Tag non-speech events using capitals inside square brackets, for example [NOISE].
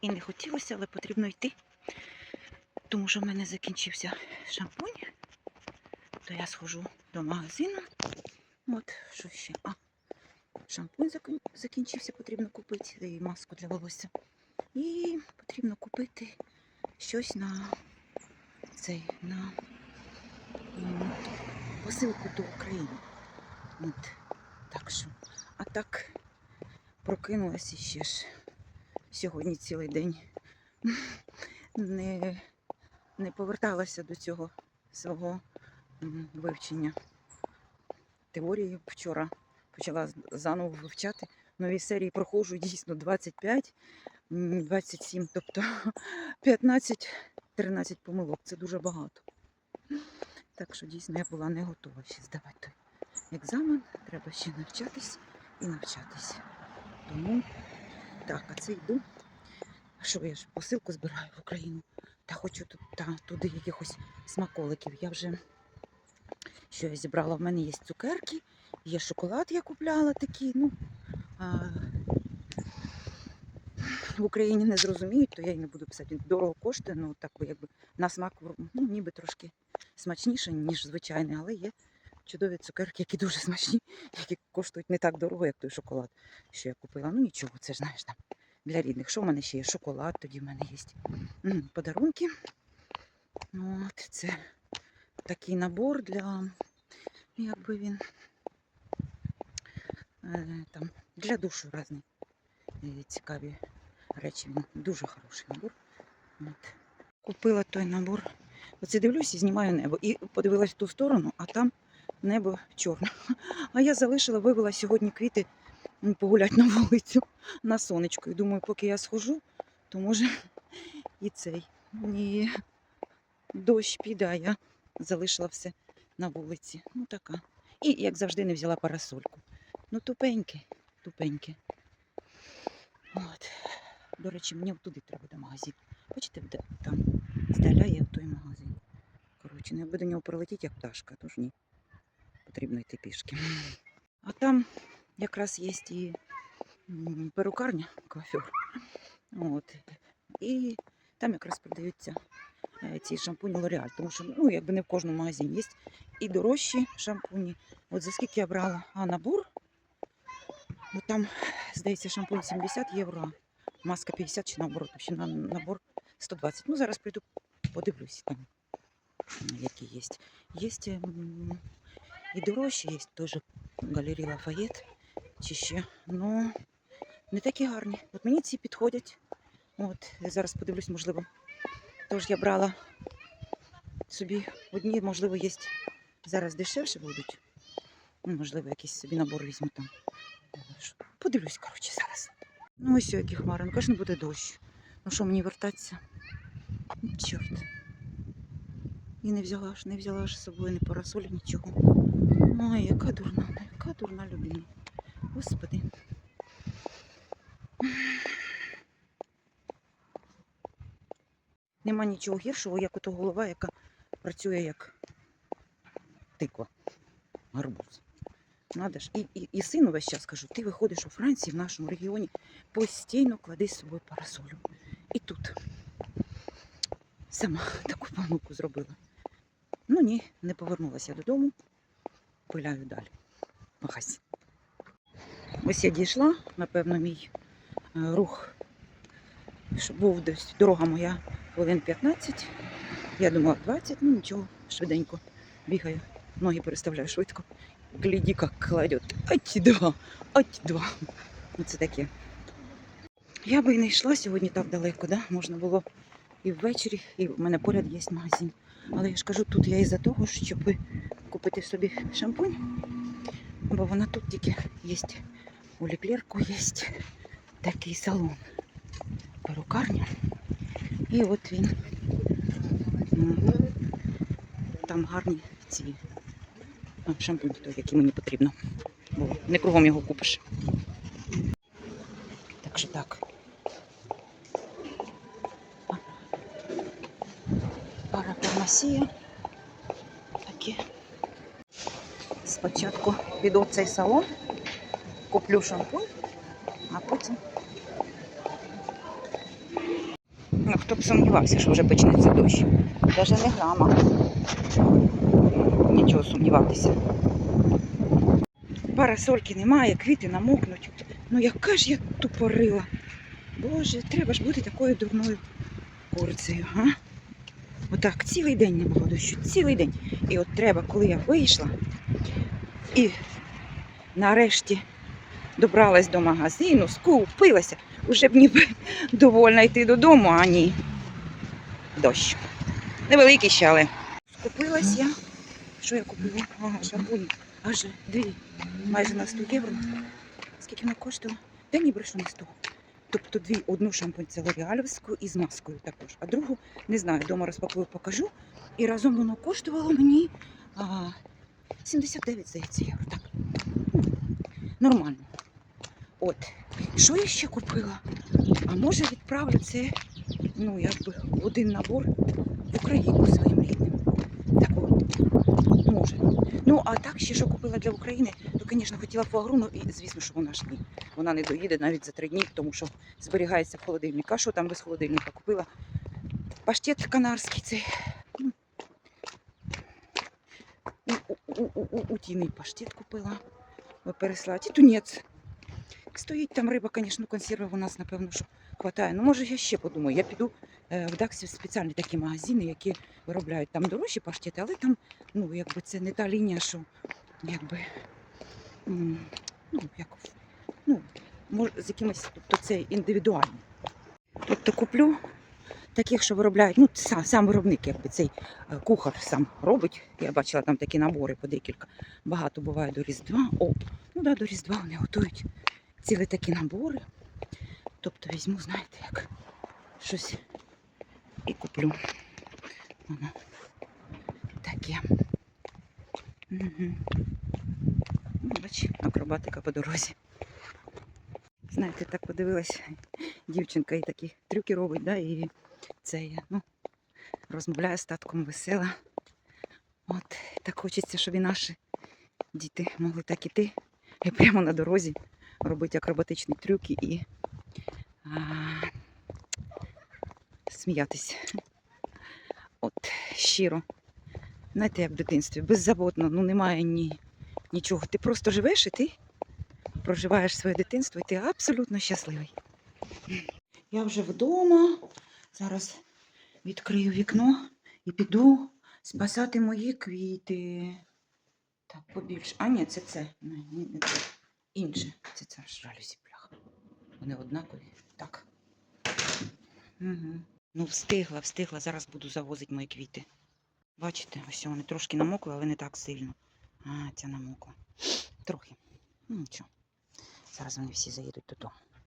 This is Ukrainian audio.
і не хотілося, але потрібно йти. Тому що в мене закінчився шампунь, то я схожу до магазину. От, що ще? А, шампунь закін- закінчився, потрібно купити і маску для волосся. І потрібно купити щось на цей на посилку до України. От, так що. А так прокинулася ще ж сьогодні цілий день. Не, не поверталася до цього свого вивчення теорії. Вчора почала заново вивчати. Нові серії проходжу дійсно 25, 27, тобто [LAUGHS] 15-13 помилок. Це дуже багато. Так що дійсно я була не готова ще здавати той екзамен. Треба ще навчатись і навчатись. Тому так, а це йду. А що я ж посилку збираю в Україну? Та хочу тут, та, туди якихось смаколиків. Я вже що я зібрала? В мене є цукерки, є шоколад, я купляла такий. Ну, а, в Україні не зрозуміють, то я й не буду писати. Він дорого коштує, ну так якби на смак ну, ніби трошки смачніше, ніж звичайний, але є чудові цукерки, які дуже смачні, які коштують не так дорого, як той шоколад, що я купила. Ну нічого, це ж знаєш там для рідних. Що в мене ще є? Шоколад, тоді в мене є подарунки. От це такий набор для, якби він е, там для душу різні е, цікаві речі. Він дуже хороший набор. От. Купила той набор. Оце дивлюсь і знімаю небо. І подивилась в ту сторону, а там небо чорне. А я залишила, вивела сьогодні квіти погуляти на вулицю на сонечко. І думаю, поки я схожу, то може і цей. І дощ піде, а я залишила все на вулиці. Ну така. І, як завжди, не взяла парасольку. Ну, тупеньке, тупеньке. От. До речі, мені туди треба до магазин. Бачите, там здаля є той магазин. Коротше, не буде до нього прилетіти, як пташка, тож ні. Потрібно йти пішки. А там якраз є і перукарня, кофюр. От. І там якраз продаються е, ці шампуні L'Oreal, тому що ну, якби не в кожному магазині є і дорожчі шампуні. От за скільки я брала а набор, ну, там, здається, шампунь 70 євро, маска 50 чи наоборот, ще на набор 120. Ну, зараз прийду, подивлюсь там, які є. Є і дорожчі, є теж галерія Лафayette чи ще. Ну, не такі гарні. От мені ці підходять. От, я зараз подивлюсь, можливо. Тож я брала собі одні, можливо, є зараз дешевше будуть. Ну, можливо, якийсь собі набор візьму там. Подивлюсь, коротше, зараз. Ну, ось які хмари. Ну, каже, буде дощ. Ну що мені вертатися? Чорт. І не взяла ж, не взяла ж з собою ні парасолі, нічого. Ой, яка дурна, яка дурна людина. Господи. Нема нічого гіршого, як ото голова, яка працює як тиква, гарбуз. Надо ж. І, і, і сину весь час кажу, ти виходиш у Франції, в нашому регіоні, постійно клади з собою парасолю. І тут сама таку помилку зробила. Ну ні, не повернулася додому, пиляю далі. Магазин. Ось я дійшла, напевно, мій е, рух, був десь дорога моя хвилин 15. Я думала 20, ну нічого, швиденько бігаю, ноги переставляю швидко. Гляди, як кладет. Ать два, ать два. Оце таке. Я би не йшла сьогодні так далеко, да? можна було і ввечері, і в мене поряд є магазин. Але я ж кажу, тут я із-за того, щоб купити собі шампунь, бо вона тут тільки є. У Леклерку є такий салон, перукарня. І от він. Там гарні ці шампунь, той, який мені потрібно. Бо не кругом його купиш. Так що так. Парафармасія. Таке. Спочатку піду в цей салон, куплю шампунь, а потім Ну, хто б сумнівався, що вже почнеться дощ. Даже не грама. Нічого сумніватися. Парасольки немає, квіти намокнуть. Ну яка ж я тупорила. Боже, треба ж бути такою дурною курицею, а? Отак, цілий день не було дощу, цілий день. І от треба, коли я вийшла і нарешті добралась до магазину, скупилася, уже б ніби довольна йти додому, а ні. Дощ. Невеликий ще, але. Скупилась я. Що я купила? Ага, шампунь. Аж дві, майже на 100 євро. Скільки вона коштувала? Та ні, брешу не 100. Тобто дві, одну шампунь це Лоріалівську і з маскою також. А другу, не знаю, вдома розпакую, покажу. І разом воно коштувало мені а, 79, здається, євро. Так. Нормально. От. Що я ще купила? А може відправлю це, ну, якби один набор в Україну своїм рідним. Так от. Може. Ну, а так ще що купила для України, звісно, хотіла фуагру, ну і звісно, що вона ж ні. Вона не доїде навіть за три дні, тому що зберігається в холодильнику. Що там без холодильника купила? Паштет канарський цей. Ну, у- у- у- у- Утіний паштет купила. Ви переслати. І тунець. Стоїть там риба, звісно, консервів у нас, напевно, що хватає. Ну, може, я ще подумаю. Я піду е, в Даксі в спеціальні такі магазини, які виробляють там дорожчі паштети, але там, ну, якби це не та лінія, що якби. Ну, як, ну, може, з якимось, тобто це індивідуально. Тобто куплю таких, що виробляють, ну, сам, сам виробник, якби цей е, кухар сам робить. Я бачила там такі набори по декілька. Багато буває до Різдва. О, ну да, до Різдва вони готують цілі такі набори. Тобто візьму, знаєте, як щось і куплю. Таке. Угу. Ну, бач, акробатика по дорозі. Знаєте, так подивилась, дівчинка і такі трюки робить, да, і це я, ну, розмовляє з татком весела. От, так хочеться, щоб і наші діти могли так іти і прямо на дорозі робити акробатичні трюки і а, сміятися. От, щиро. Знаєте, як в дитинстві, беззаботно, ну немає ні, нічого. Ти просто живеш і ти проживаєш своє дитинство, і ти абсолютно щасливий. Я вже вдома. Зараз відкрию вікно і піду спасати мої квіти. Так, побільше. А, ні, це це. Ні, не це. Інше. Це це жалюзі бляха. Вони однакові. Так. Угу. Ну, встигла, встигла. Зараз буду завозити мої квіти. Бачите, ось вони трошки намокли, але не так сильно. А, ця намокла. Трохи. Ну, нічого. Зараз вони всі заїдуть додому.